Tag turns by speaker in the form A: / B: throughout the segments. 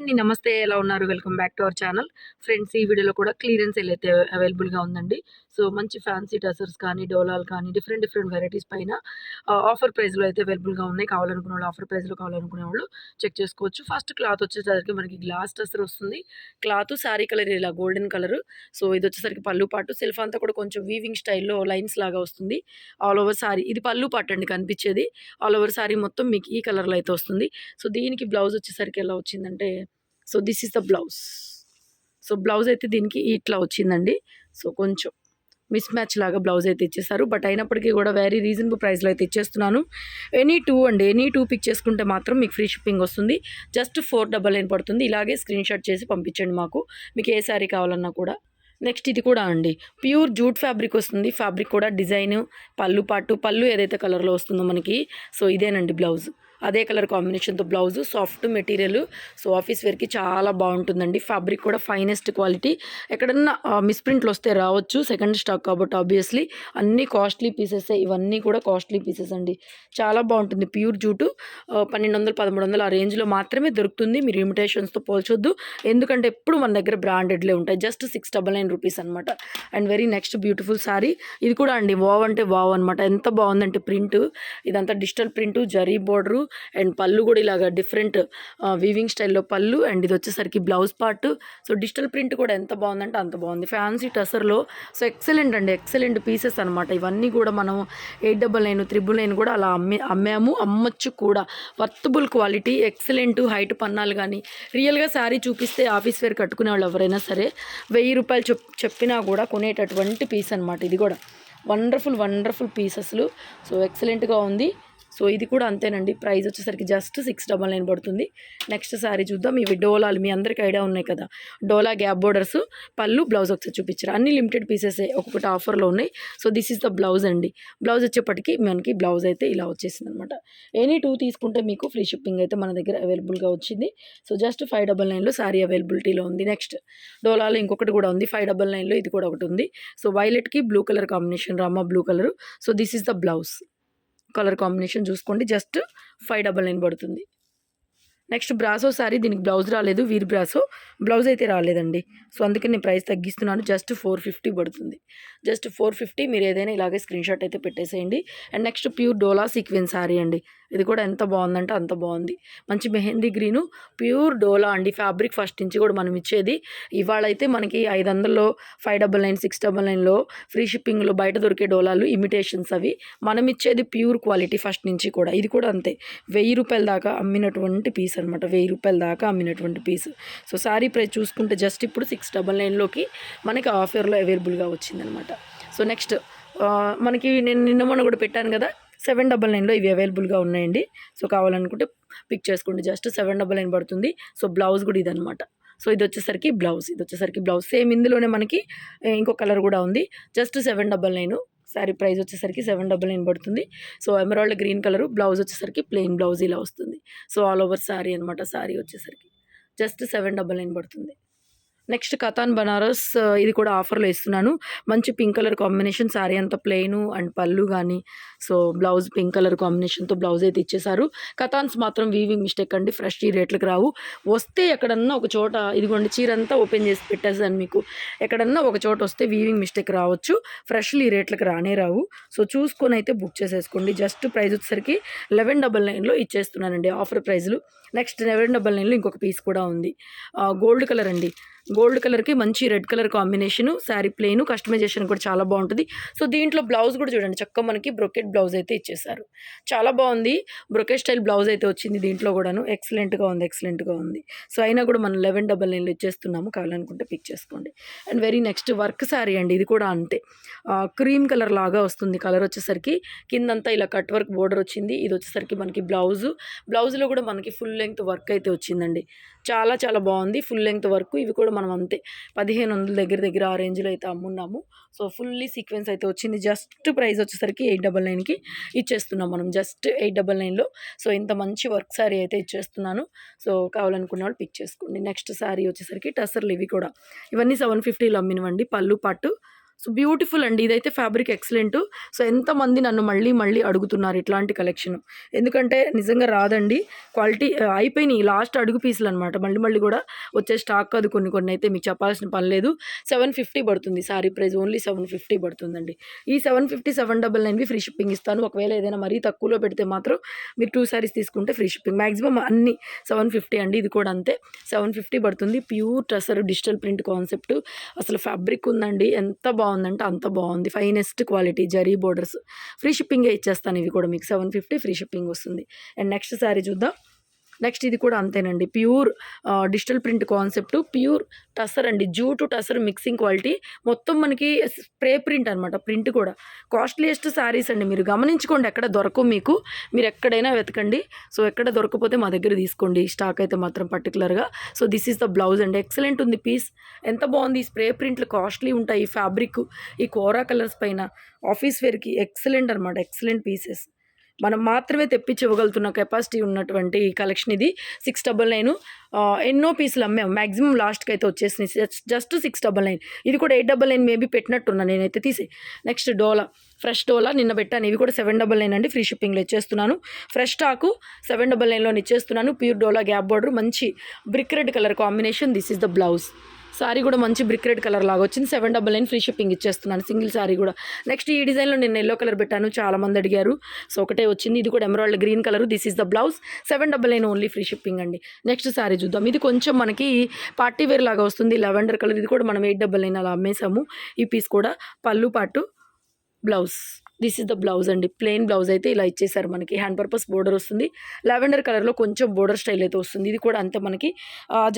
A: నమస్తే ఎలా ఉన్నారు? Welcome back to our channel. Friends ఈ వీడియోలో కూడా క్లియరెన్స్ సేల్ అయితే అవైలబుల్గా ఉందండి. సో మంచి ఫ్యాన్సీ టసర్స్ కానీ డోలాలు కానీ డిఫరెంట్ డిఫరెంట్ వెరైటీస్ పైన ఆఫర్ ప్రైస్లో అయితే అవైలబుల్గా ఉన్నాయి. కావాలనుకునే వాళ్ళు ఆఫర్ ప్రైస్లో కావాలనుకునే వాళ్ళు చెక్ చేసుకోవచ్చు. ఫస్ట్ క్లాత్ వచ్చేసరికి మనకి గ్లాస్ టసర్ వస్తుంది. క్లాత్ శారీ కలర్ ఇలా గోల్డెన్ కలర్. సో ఇది వచ్చేసరికి పళ్ళు పాటు సెల్ఫ్ అంతా కూడా కొంచెం వీవింగ్ స్టైల్లో లైన్స్ లాగా వస్తుంది. ఆల్ ఓవర్ సారీ ఇది పళ్ళు పాటు అండి కనిపించేది. ఆల్ ఓవర్ సారీ మొత్తం మీకు ఈ కలర్లో అయితే వస్తుంది. సో దీనికి బ్లౌజ్ వచ్చేసరికి ఎలా వచ్చిందంటే so this is the blouse so blouse అయితే దీనికి ఇట్లా వచ్చిందండి. సో కొంచెం మిస్ మ్యాచ్ లాగా బ్లౌజ్ అయితే ఇచ్చేస్తారు బట్ అయినప్పటికీ కూడా వెరీ రీజనబుల్ ప్రైస్లో అయితే ఇచ్చేస్తున్నాను. ఎనీ టూ అండి. ఎనీ టూ పిక్ చేసుకుంటే మాత్రం మీకు ఫ్రీ షిప్పింగ్ వస్తుంది. జస్ట్ ఫోర్ డబల్ నైన్ పడుతుంది. ఇలాగే స్క్రీన్ షాట్ చేసి పంపించండి మాకు. మీకు ఏ శారీ కావాలన్నా కూడా. నెక్స్ట్ ఇది కూడా అండి. ప్యూర్ జూట్ ఫ్యాబ్రిక్ వస్తుంది. ఫ్యాబ్రిక్ కూడా డిజైన్ పళ్ళు పాటు పళ్ళు ఏదైతే కలర్లో వస్తుందో మనకి. సో ఇదేనండి బ్లౌజ్ అదే కలర్ కాంబినేషన్తో blouse soft material. So office వేర్కి చాలా బాగుంటుందండి. ఫ్యాబ్రిక్ కూడా ఫైనెస్ట్ క్వాలిటీ. ఎక్కడన్నా మిస్ప్రింట్లు వస్తే రావచ్చు. సెకండ్ స్టాక్ కాబట్టి ఆబ్వియస్లీ. అన్ని కాస్ట్లీ పీసెస్. ఇవన్నీ కూడా కాస్ట్లీ పీసెస్ అండి. చాలా బాగుంటుంది. ప్యూర్ జూటు పన్నెండు వందలు పదమూడు వందలు ఆ రేంజ్లో మాత్రమే దొరుకుతుంది. మీరు ఇమిటేషన్స్తో పోల్చొద్దు. ఎందుకంటే ఎప్పుడు మన దగ్గర బ్రాండెడ్లే ఉంటాయి. Just six double nine rupees అనమాట and very next beautiful sari. ఇది కూడా అండి వావ్ అంటే వావ్ అనమాట ఎంత బాగుందంటే ప్రింట్. ఇదంతా digital print zari border and పళ్ళు కూడా ఇలాగ డిఫరెంట్ వీవింగ్ స్టైల్లో పళ్ళు అండ్ ఇది వచ్చేసరికి blouse part. So digital print కూడా ఎంత బాగుందంటే అంత బాగుంది. ఫ్యాన్సీ టసర్లో. సో ఎక్సలెంట్ అండి ఎక్సలెంట్ పీసెస్ అనమాట ఇవన్నీ కూడా మనం eight double nine triple nine కూడా అలా అమ్మే అమ్మాము అమ్మొచ్చు కూడా. వర్తబుల్ క్వాలిటీ ఎక్సలెంట్ హైట్ పన్నాలు కానీ రియల్గా శారీ చూపిస్తే ఆఫీస్ వేర్ కట్టుకునే వాళ్ళు ఎవరైనా సరే వెయ్యి రూపాయలు చెప్ చెప్పినా కూడా కొనేటటువంటి పీస్ అనమాట ఇది కూడా. వండర్ఫుల్ వండర్ఫుల్ పీసెస్లు సో ఎక్సలెంట్గా ఉంది. సో ఇది కూడా అంతేనండి. ప్రైస్ వచ్చేసరికి జస్ట్ సిక్స్ డబల్ నైన్ పడుతుంది. నెక్స్ట్ సారీ చూద్దాం. ఇవి డోలాలు మీ అందరికి ఐడియా ఉన్నాయి కదా. డోలా గ్యాప్ బోర్డర్స్ పళ్ళు బ్లౌజ్ ఒకసారి చూపించారు. అన్ని లిమిటెడ్ పీసెసే ఒక్కొక్కటి ఆఫర్లో ఉన్నాయి. So this is the blouse అండి. బ్లౌజ్ వచ్చేప్పటికి మనకి బ్లౌజ్ అయితే ఇలా వచ్చేసింది అనమాట ఎనీ టూ తీసుకుంటే మీకు ఫ్రీ షిప్పింగ్ అయితే మన దగ్గర అవైలబుల్గా వచ్చింది. సో జస్ట్ ఫైవ్ డబల్ నైన్లో సారీ అవైలబిలిటీలో ఉంది. నెక్స్ట్ డోలాలో ఇంకొకటి కూడా ఉంది. ఫైవ్ డబల్ నైన్లో ఇది కూడా ఒకటి ఉంది. So వైలెట్కి blue colour combination Rama blue colour. So this is the blouse. Colour combination చూసుకోండి. జస్ట్ ఫైవ్ డబల్ నైన్ పడుతుంది. నెక్స్ట్ బ్రాసో సారీ దీనికి బ్లౌజ్ రాలేదు వీర్ బ్రాసో. బ్లౌజ్ అయితే రాలేదండి. సో అందుకే నేను ప్రైస్ తగ్గిస్తున్నాను. జస్ట్ ఫోర్ ఫిఫ్టీ పడుతుంది. జస్ట్ ఫోర్ ఫిఫ్టీ మీరు ఏదైనా ఇలాగే స్క్రీన్ షాట్ అయితే పెట్టేసేయండి. And next pure dola sequence sari అండి. ఇది కూడా ఎంత బాగుందంటే అంత బాగుంది. మంచి మెహందీ గ్రీను ప్యూర్ డోలా అండి. ఫ్యాబ్రిక్ ఫస్ట్ నుంచి కూడా మనం ఇచ్చేది. ఇవాళ అయితే మనకి ఐదు వందల్లో five double nine six double నైన్లో ఫ్రీ షిప్పింగ్లో బయట దొరికే డోలాలు ఇమిటేషన్స్ అవి. మనం ఇచ్చేది ప్యూర్ క్వాలిటీ ఫస్ట్ నుంచి కూడా. ఇది కూడా అంతే. వెయ్యి రూపాయల దాకా అమ్మినటువంటి పీస్ అనమాట వెయ్యి రూపాయల దాకా అమ్మినటువంటి పీస్. సో సారీ ప్రైస్ చూసుకుంటే జస్ట్ ఇప్పుడు సిక్స్ డబల్ నైన్లోకి మనకి ఆఫర్లో అవైలబుల్గా వచ్చిందనమాట సో నెక్స్ట్ మనకి నేను నిన్న మొన్న కూడా పెట్టాను కదా సెవెన్ డబల్ నైన్లో ఇవి అవైలబుల్గా ఉన్నాయండి. సో కావాలనుకుంటే పిక్ చేసుకోండి. జస్ట్ సెవెన్ డబల్ నైన్ పడుతుంది. సో బ్లౌజ్ కూడా ఇదనమాట సో ఇది వచ్చేసరికి బ్లౌజ్. ఇది వచ్చేసరికి బ్లౌజ్. సేమ్ ఇందులోనే మనకి ఇంకో కలర్ కూడా ఉంది. Just seven double nine. Sari price వచ్చేసరికి సెవెన్ డబల్ నైన్ పడుతుంది. So emerald green colour blouse వచ్చేసరికి ప్లెయిన్ బ్లౌజ్ ఇలా వస్తుంది. సో ఆల్ ఓవర్ శారీ అనమాట శారీ వచ్చేసరికి. జస్ట్ సెవెన్ డబల్ నైన్ పడుతుంది. నెక్స్ట్ కథాన్ బనారస్ ఇది కూడా ఆఫర్లో ఇస్తున్నాను. మంచి పింక్ కలర్ కాంబినేషన్ శారీ అంతా ప్లెయిన్ అండ్ పళ్ళు కానీ సో బ్లౌజ్ పింక్ కలర్ కాంబినేషన్తో బ్లౌజ్ అయితే ఇచ్చేశారు. కథాన్స్ మాత్రం వీవింగ్ మిస్టేక్ అండి ఫ్రెష్ ఈ రేట్లకు రావు. వస్తే ఎక్కడన్నా ఒక చోట ఇదిగోండి చీర అంతా ఓపెన్ చేసి పెట్టేసాను మీకు. ఎక్కడన్నా ఒక చోట వస్తే వీవింగ్ మిస్టేక్ రావచ్చు. ఫ్రెష్లు ఈ రేట్లకు రానే రావు. సో చూసుకొని అయితే బుక్ చేసేసుకోండి. జస్ట్ ప్రైస్ వచ్చేసరికి లెవెన్ డబల్ నైన్లో ఇచ్చేస్తున్నానండి ఆఫర్ ప్రైజ్లు. నెక్స్ట్ లెవెన్ డబల్ నైన్లో ఇంకొక పీస్ కూడా ఉంది. గోల్డ్ కలర్ అండి. గోల్డ్ కలర్కి మంచి red colour combination sari plain customization కూడా చాలా బాగుంటుంది. సో దీంట్లో బ్లౌజ్ కూడా చూడండి చక్క మనకి బ్రొకెట్ బ్లౌజ్ అయితే ఇచ్చేసారు చాలా బాగుంది. బ్రొకెట్ స్టైల్ బ్లౌజ్ అయితే వచ్చింది దీంట్లో కూడాను. ఎక్సలెంట్గా ఉంది ఎక్సలెంట్గా ఉంది. సో అయినా కూడా మనం లెవెన్ డబల్ నైన్లో ఇచ్చేస్తున్నాము. కావాలనుకుంటే పిక్ చేసుకోండి. And very next work sari అండి ఇది కూడా అంతే. క్రీమ్ కలర్ లాగా వస్తుంది కలర్ వచ్చేసరికి. కిందంతా ఇలా కట్ వర్క్ బోర్డర్ వచ్చింది ఇది వచ్చేసరికి మనకి బ్లౌజు. బ్లౌజ్లో కూడా మనకి ఫుల్ లెంగ్త్ వర్క్ అయితే వచ్చిందండి. చాలా చాలా బాగుంది ఫుల్ లెంగ్త్ వర్క్. ఇవి కూడా మనం అంతే. పదిహేను వందల దగ్గర దగ్గర ఆ రేంజ్లో అయితే అమ్మున్నాము. సో ఫుల్లీ సీక్వెన్స్ అయితే వచ్చింది. జస్ట్ ప్రైస్ వచ్చేసరికి ఎయిట్ డబల్ నైన్కి ఇచ్చేస్తున్నాం మనం. జస్ట్ ఎయిట్ డబల్ నైన్లో. సో ఇంత మంచి వర్క్ శారీ అయితే ఇచ్చేస్తున్నాను. సో కావాలనుకున్న వాళ్ళు పిక్ చేసుకోండి. నెక్స్ట్ శారీ వచ్చేసరికి టసర్లు ఇవి కూడా. ఇవన్నీ సెవెన్ ఫిఫ్టీలో అమ్మినవండి. పళ్ళు పట్టు. సో బ్యూటిఫుల్ అండి. ఇదైతే ఫ్యాబ్రిక్ ఎక్సలెంట్. సో ఎంతమంది నన్ను మళ్ళీ మళ్ళీ అడుగుతున్నారు ఇట్లాంటి కలెక్షన్. ఎందుకంటే నిజంగా రాదండి. క్వాలిటీ అయిపోయినాయి. లాస్ట్ అడుగు పీసులు అనమాట మళ్ళీ మళ్ళీ కూడా వచ్చే స్టాక్ అది కొన్ని కొన్ని. అయితే మీకు చెప్పాల్సిన పని లేదు. సెవెన్ ఫిఫ్టీ పడుతుంది. Sari price only seven fifty పడుతుందండి. ఈ సెవెన్ ఫిఫ్టీ సెవెన్ డబల్ నైన్వి ఫ్రీ షిప్పింగ్ ఇస్తాను. ఒకవేళ ఏదైనా మరీ తక్కువలో పెడితే మాత్రం మీరు టూ సారీస్ తీసుకుంటే ఫ్రీ షిప్పింగ్. మ్యాక్సిమం అన్ని సెవెన్ ఫిఫ్టీ అండి. ఇది కూడా అంతే. సెవెన్ ఫిఫ్టీ పడుతుంది. Pure tussar digital print concept. అసలు ఫ్యాబ్రిక్ ఉందండి. ఎంత బాగుంది బాగుందంటే అంత బాగుంది. Finest quality zari borders. Free షిప్పింగే ఇచ్చేస్తాను ఇవి కూడా మీకు. సెవెన్ ఫిఫ్టీ ఫ్రీ షిప్పింగ్ వస్తుంది. అండ్ నెక్స్ట్ శారీ చూద్దాం. నెక్స్ట్ ఇది కూడా అంతేనండి. Pure digital print concept pure tussar అండి. Zoo to tussar mixing quality. మొత్తం మనకి స్ప్రే ప్రింట్ అనమాట ప్రింట్ కూడా. కాస్ట్లీయెస్ట్ శారీస్ అండి. మీరు గమనించుకోండి ఎక్కడ దొరకవు మీకు. మీరు ఎక్కడైనా వెతకండి. సో ఎక్కడ దొరకపోతే మా దగ్గర తీసుకోండి. స్టాక్ అయితే మాత్రం పర్టికులర్గా so this is the blouse అండి. ఎక్సలెంట్ ఉంది పీస్. ఎంత బాగుంది. ఈ స్ప్రే ప్రింట్లు కాస్ట్లీ ఉంటాయి. ఈ ఫ్యాబ్రిక్ ఈ కోరా కలర్స్ పైన ఆఫీస్ వేర్కి ఎక్సలెంట్ అనమాట ఎక్సలెంట్ పీసెస్. మనం మాత్రమే తెప్పించి ఇవ్వగలుగుతున్న కెపాసిటీ ఉన్నటువంటి కలెక్షన్ ఇది. సిక్స్ డబల్ నైన్ ఎన్నో పీసులు అమ్మాం. మ్యాక్సిమం లాస్ట్కి అయితే వచ్చేసినాయి. జస్ట్ సిక్స్ డబల్ నైన్ ఇది కూడా ఎయిట్ డబల్ నైన్ మేబీ పెట్టినట్టున్నా నేనైతే తీసి. నెక్స్ట్ డోలా. ఫ్రెష్ డోలా. నిన్న పెట్టాను. ఇవి కూడా సెవెన్ డబల్ నైన్ అండి. ఫ్రీ షిప్పింగ్లో ఇచ్చేస్తున్నాను. ఫ్రెష్ స్టాకు సెవెన్ డబల్ నైన్లో ఇచ్చేస్తున్నాను. ప్యూర్ డోలా గ్యాప్ బార్డర్ మంచి brick red colour combination this is the blouse sari కూడా మంచి బ్రిక్ రెడ్ కలర్ లాగా వచ్చింది. Seven double nine free shipping ఇచ్చేస్తున్నాను. సింగిల్ సారీ కూడా. నెక్స్ట్ ఈ డిజైన్లో నేను ఎల్లో కలర్ పెట్టాను. చాలా మంది అడిగారు. సో ఒకటే వచ్చింది. ఇది కూడా emerald green colour this is the blouse seven double nine only free shipping అండి. నెక్స్ట్ సారీ చూద్దాం. ఇది కొంచెం మనకి పార్టీ వేర్ లాగా వస్తుంది. లెవెండర్ కలర్ ఇది కూడా మనం ఎయిట్ డబల్ నైన్ అలా అమ్మేసాము. ఈ పీస్ కూడా పళ్ళు పాటు blouse this is the blouse అండి. ప్లెయిన్ బ్లౌజ్ అయితే ఇలా ఇచ్చేసారు మనకి. హ్యాండ్ పర్పస్ బోర్డర్ వస్తుంది. లావెండర్ కలర్లో కొంచెం బోర్డర్ స్టైల్ అయితే వస్తుంది. ఇది కూడా అంతే మనకి.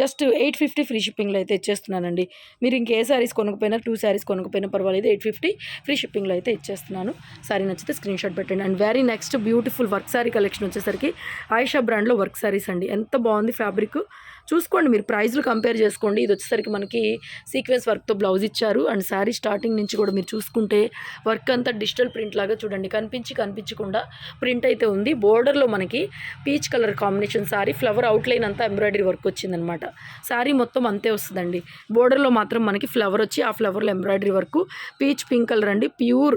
A: జస్ట్ ఎయిట్ ఫిఫ్టీ ఫ్రీ షిప్పింగ్లో అయితే ఇచ్చేస్తున్నానండి. మీరు ఇంకే శారీస్ కొనకపోయినా టూ శారీస్ కొనకపోయినా పర్వాలేదు. ఎయిట్ ఫిఫ్టీ ఫ్రీ షిప్పింగ్లో అయితే ఇచ్చేస్తున్నాను. సారీ నచ్చితే స్క్రీన్ షాట్ పెట్టండి. And very next beautiful work sari collection వచ్చేసరికి ఆయిషా బ్రాండ్లో వర్క్ శారీస్ అండి. ఎంత బాగుంది ఫ్యాబ్రిక్. చూసుకోండి మీరు ప్రైజ్లు కంపేర్ చేసుకోండి. ఇది వచ్చేసరికి మనకి సీక్వెన్స్ వర్క్తో బ్లౌజ్ ఇచ్చారు. అండ్ శారీ స్టార్టింగ్ నుంచి కూడా మీరు చూసుకుంటే వర్క్ అంతా డిజిటల్ ప్రింట్ లాగా చూడండి. కనిపించి కనిపించకుండా ప్రింట్ అయితే ఉంది. బోర్డర్లో మనకి peach colour combination sari flower outline అంతా ఎంబ్రాయిడరీ వర్క్ వచ్చిందనమాట సారీ మొత్తం అంతే వస్తుందండి. బోర్డర్లో మాత్రం మనకి ఫ్లవర్ వచ్చి ఆ ఫ్లవర్లో embroidery work. Peach pink colour అండి. ప్యూర్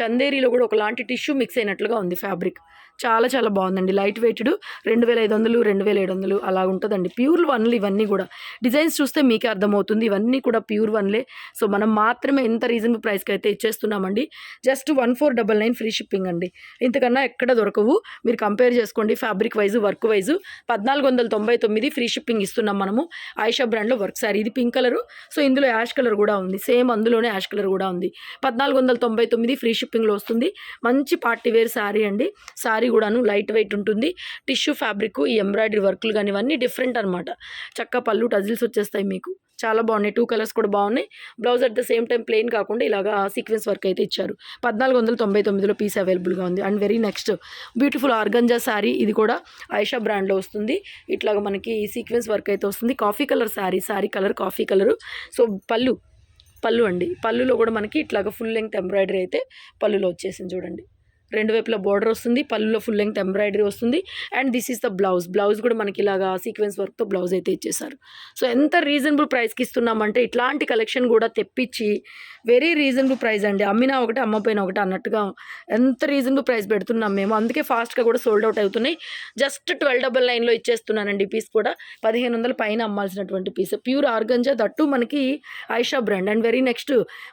A: చందేరీలో కూడా ఒకలాంటి టిష్యూ మిక్స్ అయినట్లుగా ఉంది ఫ్యాబ్రిక్. చాలా చాలా బాగుందండి. లైట్ వెయిటెడ్ రెండు వేల ఐదు వందలు రెండు వేల ఏడు వందలు అలా ఉంటుందండి. ప్యూర్ వన్లు ఇవన్నీ కూడా. డిజైన్స్ చూస్తే మీకే అర్థమవుతుంది. ఇవన్నీ కూడా ప్యూర్ వన్లే. సో మనం మాత్రమే ఎంత రీజనబుల్ ప్రైస్కి అయితే ఇచ్చేస్తున్నామండి. Just one four double nine free shipping అండి. ఇంతకన్నా ఎక్కడ దొరకవు. మీరు కంపేర్ చేసుకోండి. Fabric wise work wise. పద్నాలుగు వందల తొంభై తొమ్మిది ఫ్రీ షిప్పింగ్ ఇస్తున్నాం మనము. ఆయిషా బ్రాండ్లో వర్క్ సారీ. ఇది పింక్ కలరు. సో ఇందులో యాష్ కలర్ కూడా ఉంది. సేమ్ అందులోనే యాష్ కలర్ కూడా ఉంది. పద్నాలుగు వందల తొంభై తొమ్మిది ఫ్రీ షిప్పింగ్లో వస్తుంది. మంచి పార్టీ వేర్ శారీ అండి. శారీ కూడాను లైట్ వెయిట్ ఉంటుంది. టిష్యూ ఫ్యాబ్రిక్ ఈ ఎంబ్రాయిడరీ వర్క్లు కానీ ఇవన్నీ డిఫరెంట్ అనమాట చక్క పళ్ళు టజిల్స్ వచ్చేస్తాయి మీకు. చాలా బాగున్నాయి. టూ కలర్స్ కూడా బాగున్నాయి. Blouse at the same time plain కాకుండా ఇలాగా సీక్వెన్స్ వర్క్ అయితే ఇచ్చారు. పద్నాలుగు వందల తొంభై తొమ్మిదిలో పీస్ అవైలబుల్గా ఉంది. And very next beautiful organza sari. ఇది కూడా ఐషా బ్రాండ్లో వస్తుంది. ఇట్లాగా మనకి సీక్వెన్స్ వర్క్ అయితే వస్తుంది. Coffee colour sari. Sari colour coffee colour. So pallu. Pallu అండి. పళ్ళులో కూడా మనకి ఇట్లాగ ఫుల్ లెంగ్త్ ఎంబ్రాయిడరీ అయితే పళ్ళులో వచ్చేసింది చూడండి. రెండు వైపులా బోర్డర్ వస్తుంది పళ్ళులో ఫుల్ లెంగ్త్ ఎంబ్రాయిడరీ వస్తుంది. And this is the blouse blouse కూడా మనకి ఇలాగా సీక్వెన్స్ వర్క్తో బ్లౌజ్ అయితే ఇచ్చేసారు సో ఎంత రీజనబుల్ ప్రైస్కి ఇస్తున్నామంటే ఇట్లాంటి కలెక్షన్ కూడా తెప్పించి వెరీ రీజనబుల్ ప్రైస్ అండి. అమ్మినా ఒకటి అమ్మపోయినా ఒకటి అన్నట్టుగా ఎంత రీజనబుల్ ప్రైస్ పెడుతున్నాం మేము. అందుకే ఫాస్ట్గా కూడా సోల్డ్ అవుట్ అవుతున్నాయి. జస్ట్ ట్వెల్వ్ డబల్ నైన్లో ఇచ్చేస్తున్నానండి పీస్ కూడా. పదిహేను వందల పైన అమ్మాల్సినటువంటి పీస్ ప్యూర్ ఆర్గంజా దట్టు మనకి Aisha brand and very next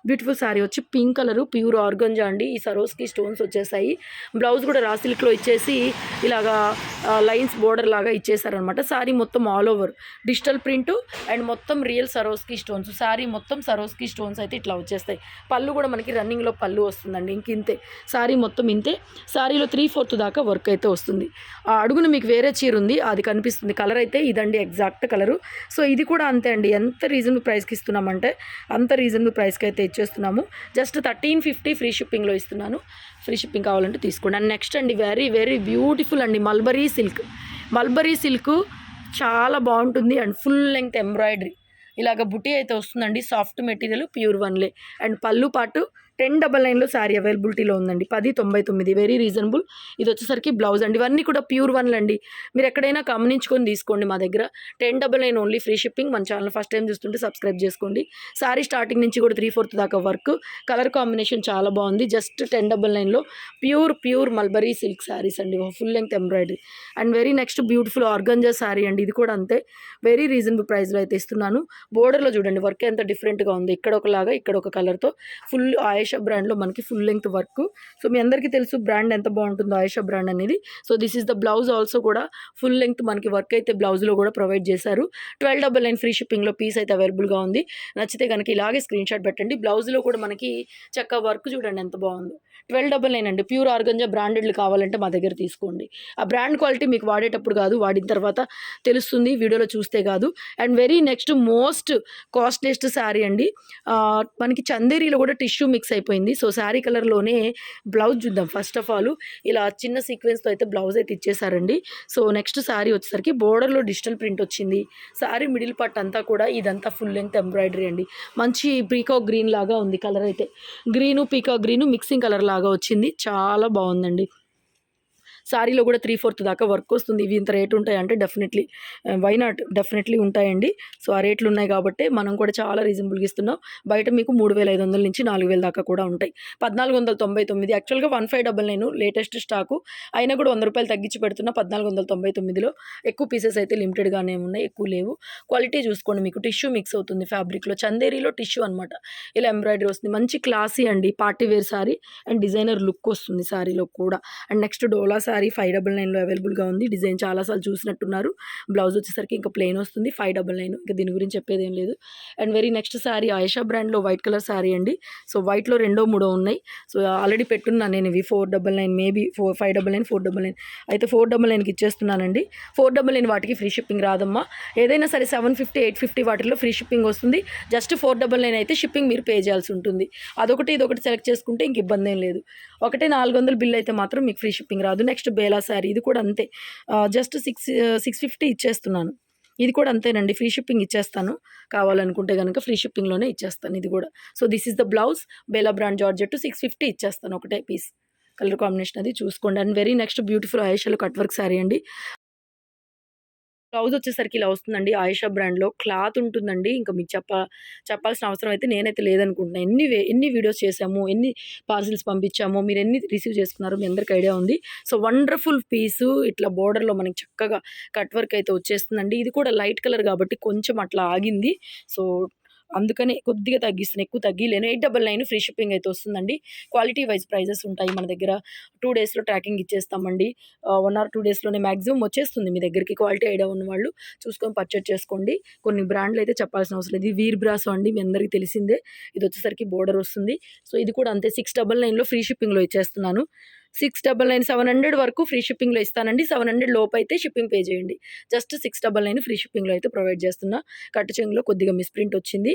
A: beautiful sari వచ్చి పింక్ కలర్ ప్యూర్ ఆర్గంజా అండి. ఈ సరోస్కి స్టోన్స్ వచ్చేసాయి. బ్లౌజ్ కూడా రా సిల్క్లో ఇచ్చేసి ఇలాగా లైన్స్ బోర్డర్ లాగా ఇచ్చేసారనమాట శారీ మొత్తం all over. Digital print and మొత్తం రియల్ సరోస్కి స్టోన్స్. శారీ మొత్తం సరోస్కి స్టోన్స్ అయితే ఇట్లా వచ్చేస్తాయి. పళ్ళు కూడా మనకి రన్నింగ్లో పళ్ళు వస్తుందండి ఇంక ఇంతే. శారీ మొత్తం ఇంతే. శారీలో త్రీ ఫోర్త్ దాకా వర్క్ అయితే వస్తుంది. ఆ అడుగున మీకు వేరే చీర ఉంది అది కనిపిస్తుంది. కలర్ అయితే ఇదండి ఎగ్జాక్ట్ కలరు. సో ఇది కూడా అంతే అండి. ఎంత రీజనబుల్ ప్రైస్కి ఇస్తున్నామంటే అంత రీజనబుల్ ప్రైస్కి అయితే ఇచ్చేస్తున్నాము. జస్ట్ థర్టీన్ ఫిఫ్టీ ఫ్రీ షిప్పింగ్లో ఇస్తున్నాను. ఫ్రీ షిప్పింగ్ కావాలంటే తీసుకోండి. అండ్ నెక్స్ట్ అండి వెరీ వెరీ బ్యూటిఫుల్ అండి మల్బరీ సిల్క్. మల్బరీ సిల్క్ చాలా బాగుంటుంది అండ్ ఫుల్ లెంగ్త్ ఎంబ్రాయిడరీ. ఇలాగ బుటీ అయితే వస్తుందండి సాఫ్ట్ మెటీరియల్ ప్యూర్ వన్లే. అండ్ పళ్ళు పాటు టెన్ డబల్ నైన్లో శారీ అవైలబిలిటీలో ఉందండి. పది తొంభై తొమ్మిది వెరీ రీజనబుల్ ఇది వచ్చేసరికి బ్లౌజ్ అండి. ఇవన్నీ కూడా ప్యూర్ వన్లు అండి మీరు ఎక్కడైనా గమనించుకొని తీసుకోండి మా దగ్గర. Ten double nine only free shipping మన ఛానల్ ఫస్ట్ టైం చూస్తుంటే సబ్స్క్రైబ్ చేసుకోండి. శారీ స్టార్టింగ్ నుంచి కూడా త్రీ ఫోర్త్ దాకా వర్క్. కలర్ కాంబినేషన్ చాలా బాగుంది. జస్ట్ టెన్ డబల్ నైన్లో pure pure mulberry silk saris అండి. Full length embroidery. And very next beautiful organza sari అండి. ఇది కూడా అంతే. వెరీ రీజనబుల్ ప్రైస్లో అయితే ఇస్తున్నాను. బోర్డర్లో చూడండి. వర్క్ ఎంత డిఫరెంట్గా ఉంది. ఇక్కడ ఒకలాగా ఇక్కడ ఒక కలర్తో ఫుల్ ఆయిల్ బ్రాండ్లో మనకి ఫుల్ లెంగ్త్ వర్క్ సో మీ అందరికీ తెలుసు బ్రాండ్ ఎంత బాగుంటుందో ఆయేషా బ్రాండ్ అనేది. So this is the blouse also కూడా ఫుల్ లెంగ్త్ మనకి వర్క్ అయితే బ్లౌజ్లో కూడా ప్రొవైడ్ చేశారు. ట్వెల్వ్ డబల్ నైన్ ఫ్రీ షిప్పింగ్లో పీస్ అయితే అవైలబుల్గా ఉంది. నచ్చితే కనుక ఇలాగే స్క్రీన్ షాట్ పెట్టండి. బ్లౌజ్లో కూడా మనకి చక్క వర్క్ చూడండి ఎంత బాగుందో. ట్వెల్వ్ డబల్ నైన్ అండి. ప్యూర్ ఆర్గంజా బ్రాండెడ్లు కావాలంటే మా దగ్గర తీసుకోండి. ఆ బ్రాండ్ క్వాలిటీ మీకు వాడేటప్పుడు కాదు వాడిన తర్వాత తెలుస్తుంది వీడియోలో చూస్తే కాదు. And very next most costliest sari అండి. మనకి చందేరీలో కూడా టిష్యూ మిక్స్ అయిపోయింది. సో శారీ కలర్లోనే బ్లౌజ్ చూద్దాం. ఫస్ట్ ఆఫ్ ఆల్ ఇలా చిన్న సీక్వెన్స్తో అయితే బ్లౌజ్ అయితే ఇచ్చేసారండి. సో నెక్స్ట్ శారీ వచ్చేసరికి బోర్డర్లో డిజిటల్ ప్రింట్ వచ్చింది. శారీ మిడిల్ పార్ట్ అంతా కూడా ఇదంతా ఫుల్ లెంగ్త్ ఎంబ్రాయిడరీ అండి. మంచి పీకాక్ గ్రీన్ లాగా ఉంది కలర్ అయితే. Green peacock green mixing colour లాగా వచ్చింది. చాలా బాగుందండి. శారీలో కూడా త్రీ ఫోర్త్ దాకా వర్క్ వస్తుంది. ఇవి ఇంత రేట్ ఉంటాయి అంటే డెఫినెట్లీ వై నాట్ డెఫినెట్లీ ఉంటాయండి. సో ఆ రేట్లు ఉన్నాయి కాబట్టి మనం కూడా చాలా రీజనబుల్గా ఇస్తున్నాం. బయట మీకు మూడు వేల ఐదు వందల నుంచి నాలుగు వేల దాకా కూడా ఉంటాయి. పద్నాలుగు వందల తొంభై తొమ్మిది యాక్చువల్గా one five double nine latest stock అయినా కూడా వంద రూపాయలు తగ్గించి పెడుతున్నా పద్నాలుగు వందల తొంభై తొమ్మిదిలో ఎక్కువ పీసెస్ అయితే లిమిటెడ్గానే ఉన్నాయి ఎక్కువ లేవు. క్వాలిటీ చూసుకోండి మీకు. టిష్యూ మిక్స్ అవుతుంది ఫ్యాబ్రిక్లో చందేరీలో టిష్యూ అనమాట ఇలా ఎంబ్రాయిడరీ వస్తుంది. మంచి క్లాసీ అండి. Party wear sari. And designer look వస్తుంది సారీలో కూడా. And next dola sari five double నైన్లో అవైలబుల్గా ఉంది. డిజైన్ చాలాసార్లు చూసినట్టున్నారు. బ్లౌజ్ వచ్చేసరికి ఇంకా ప్లెయిన్ వస్తుంది. ఫైవ్ డబల్ నైన్ ఇంకా దీని గురించి చెప్పేది ఏం లేదు. And very next sari Aisha బ్రాండ్లో వైట్ కలర్ సారీ అండి. సో వైట్లో రెండో మూడో ఉన్నాయి. సో ఆల్రెడీ పెట్టున్నాను నేను ఇవి. Four double nine maybe four five double nine four double nine. అయితే ఫోర్ డబల్ నైన్కి ఇచ్చేస్తున్నానండి. ఫోర్ డబల్ నైన్ వాటికి ఫ్రీ షిప్పింగ్ రాదమ్మా. ఏదైనా సరే సెవెన్ ఫిఫ్టీ ఎయిట్ ఫిఫ్టీ వాటిలో ఫ్రీ షిప్పింగ్ వస్తుంది. జస్ట్ ఫోర్ డబల్ నైన్ అయితే షిప్పింగ్ మీరు పే చేయాల్సి ఉంటుంది. అదొకటి ఇదొకటి సెలెక్ట్ చేసుకుంటే ఇంక ఇబ్బంది ఏం లేదు. ఒకటే నాలుగు వందల బిల్ అయితే మాత్రం మీకు ఫ్రీ షిప్పింగ్ రాదు. నెక్స్ట్ బేలా శారీ ఇది కూడా అంతే. జస్ట్ సిక్స్ సిక్స్ ఫిఫ్టీ ఇచ్చేస్తున్నాను. ఇది కూడా అంతేనండి ఫ్రీ షిప్పింగ్ ఇచ్చేస్తాను. కావాలనుకుంటే కనుక ఫ్రీ షిప్పింగ్లోనే ఇచ్చేస్తాను ఇది కూడా. So this is the blouse Bela brand georgette six fifty ఇచ్చేస్తాను ఒకటే పీస్ కలర్ కాంబినేషన్ అది చూసుకోండి. అండ్ వెరీ నెక్స్ట్ బ్యూటిఫుల్ ఐషలు కట్ వర్క్ శారీ అండి. బ్లౌజ్ వచ్చేసరికి ఇలా వస్తుందండి. ఆయేషా బ్రాండ్లో క్లాత్ ఉంటుందండి. ఇంకా మీకు చెప్ప చెప్పాల్సిన అవసరం అయితే నేనైతే లేదనుకుంటున్నాను ఎన్ని ఎన్ని వీడియోస్ చేసాము ఎన్ని పార్సిల్స్ పంపించాము మీరు ఎన్ని రిసీవ్ చేసుకున్నారో మీ అందరికి ఐడియా ఉంది. సో వండర్ఫుల్ పీసు ఇట్లా బోర్డర్లో మనకి చక్కగా కట్ వర్క్ అయితే వచ్చేస్తుందండి. ఇది కూడా లైట్ కలర్ కాబట్టి కొంచెం అట్లా ఆగింది. సో అందుకని కొద్దిగా తగ్గిస్తాను ఎక్కువ తగ్గిలేను eight double nine free shipping అయితే వస్తుందండి. క్వాలిటీ వైజ్ ప్రైజెస్ ఉంటాయి మన దగ్గర. టూ డేస్లో ట్రాకింగ్ ఇచ్చేస్తామండి. వన్ ఆర్ టూ డేస్లోనే మ్యాక్సిమం వచ్చేస్తుంది మీ దగ్గరికి. క్వాలిటీ ఐడియా ఉన్న వాళ్ళు చూసుకొని పర్చేజ్ చేసుకోండి. కొన్ని బ్రాండ్లు అయితే చెప్పాల్సిన అవసరం లేదు. ఇది వీర్ బ్రాసో అండి మీ అందరికీ తెలిసిందే. ఇది వచ్చేసరికి బోర్డర్ వస్తుంది. సో ఇది కూడా అంతే. సిక్స్ డబల్ నైన్లో ఫ్రీ షిప్పింగ్లో ఇచ్చేస్తున్నాను. Six double nine seven hundred వరకు ఫ్రీ షిప్పింగ్లో ఇస్తానండి. సెవెన్ హండ్రెడ్ లోపు అయితే షిప్పింగ్ పే చేయండి just six double nine free షిప్పింగ్లో అయితే ప్రొవైడ్ చేస్తున్నా. కట్టు చెంగులో కొద్దిగా మిస్ప్రింట్ వచ్చింది.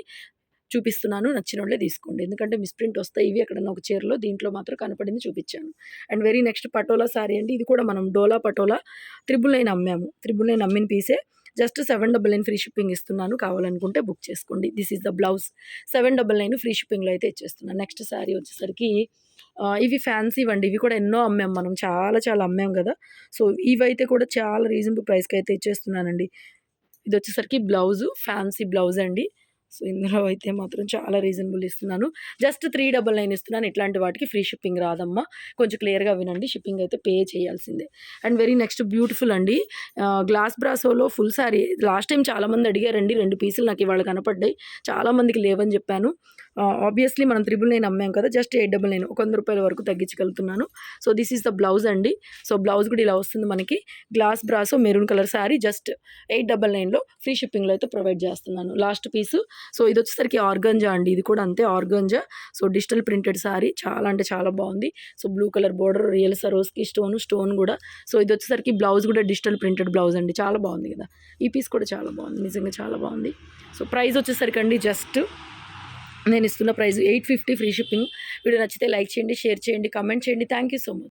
A: చూపిస్తున్నాను. నచ్చిన వాళ్ళే తీసుకోండి. ఎందుకంటే మిస్ప్రింట్ వస్తాయి. ఇవి ఎక్కడన్నా ఒక చీరలో దీంట్లో మాత్రం కనపడింది చూపించాను. And very next patola sari అండి. ఇది కూడా మనం డోలా పటోలా త్రిబుల్ నైన్ అమ్మాము. త్రిబుల్ నైన్ అమ్మిన పీసే just seven double nine free shipping ఇస్తున్నాను. కావాలనుకుంటే బుక్ చేసుకోండి. This is the blouse seven double nine free షిప్పింగ్లో అయితే ఇచ్చేస్తున్నాను నెక్స్ట్ శారీ వచ్చేసరికి ఇవి ఫ్యాన్సీ ఇవ్వండి ఇవి కూడా ఎన్నో అమ్మాం మనం. చాలా చాలా అమ్మాం కదా. సో ఇవైతే కూడా చాలా రీజనబుల్ ప్రైస్కి అయితే ఇచ్చేస్తున్నానండి. ఇది వచ్చేసరికి బ్లౌజు ఫ్యాన్సీ బ్లౌజ్ అండి. సో ఇందులో అయితే మాత్రం చాలా రీజనబుల్ ఇస్తున్నాను. జస్ట్ త్రీ డబల్ నైన్ ఇస్తున్నాను. ఇట్లాంటి వాటికి ఫ్రీ షిప్పింగ్ రాదమ్మా. కొంచెం క్లియర్గా వినండి. షిప్పింగ్ అయితే పే చేయాల్సిందే. అండ్ వెరీ నెక్స్ట్ బ్యూటిఫుల్ అండి. గ్లాస్ బ్రాసోలో ఫుల్ సారీ. లాస్ట్ టైం చాలామంది అడిగారండి. రెండు పీసులు నాకు ఇవాళ కనపడ్డాయి. చాలామందికి లేవని చెప్పాను. ఆబ్వియస్లీ మనం త్రిబుల్ నైన్ అమ్మాం కదా జస్ట్ ఎయిట్ డబల్ నైన్ ఒక వంద రూపాయల వరకు తగ్గించగలుగుతున్నాను. So this is the blouse అండి. సో బ్లౌజ్ కూడా ఇలా వస్తుంది మనకి. Glass brasso maroon colour sari just eight double నైన్లో ఫ్రీ షిప్పింగ్లో అయితే ప్రొవైడ్ చేస్తున్నాను. లాస్ట్ పీసు సో ఇది వచ్చేసరికి ఆర్గంజా అండి. ఇది కూడా అంతే organza. So digital printed saree చాలా అంటే చాలా బాగుంది. So blue colour border real Swarovski stone stone కూడా. సో ఇది వచ్చేసరికి బ్లౌజ్ కూడా డిజిటల్ ప్రింటెడ్ బ్లౌజ్ అండి. చాలా బాగుంది కదా. ఈ పీస్ కూడా చాలా బాగుంది. నిజంగా చాలా బాగుంది. సో ప్రైస్ వచ్చేసరికి అండి జస్ట్ నేను ఇస్తున్న price eight fifty free shipping. Video నచ్చితే లైక్ చేయండి షేర్ చేయండి కమెంట్ చేయండి. Thank you so much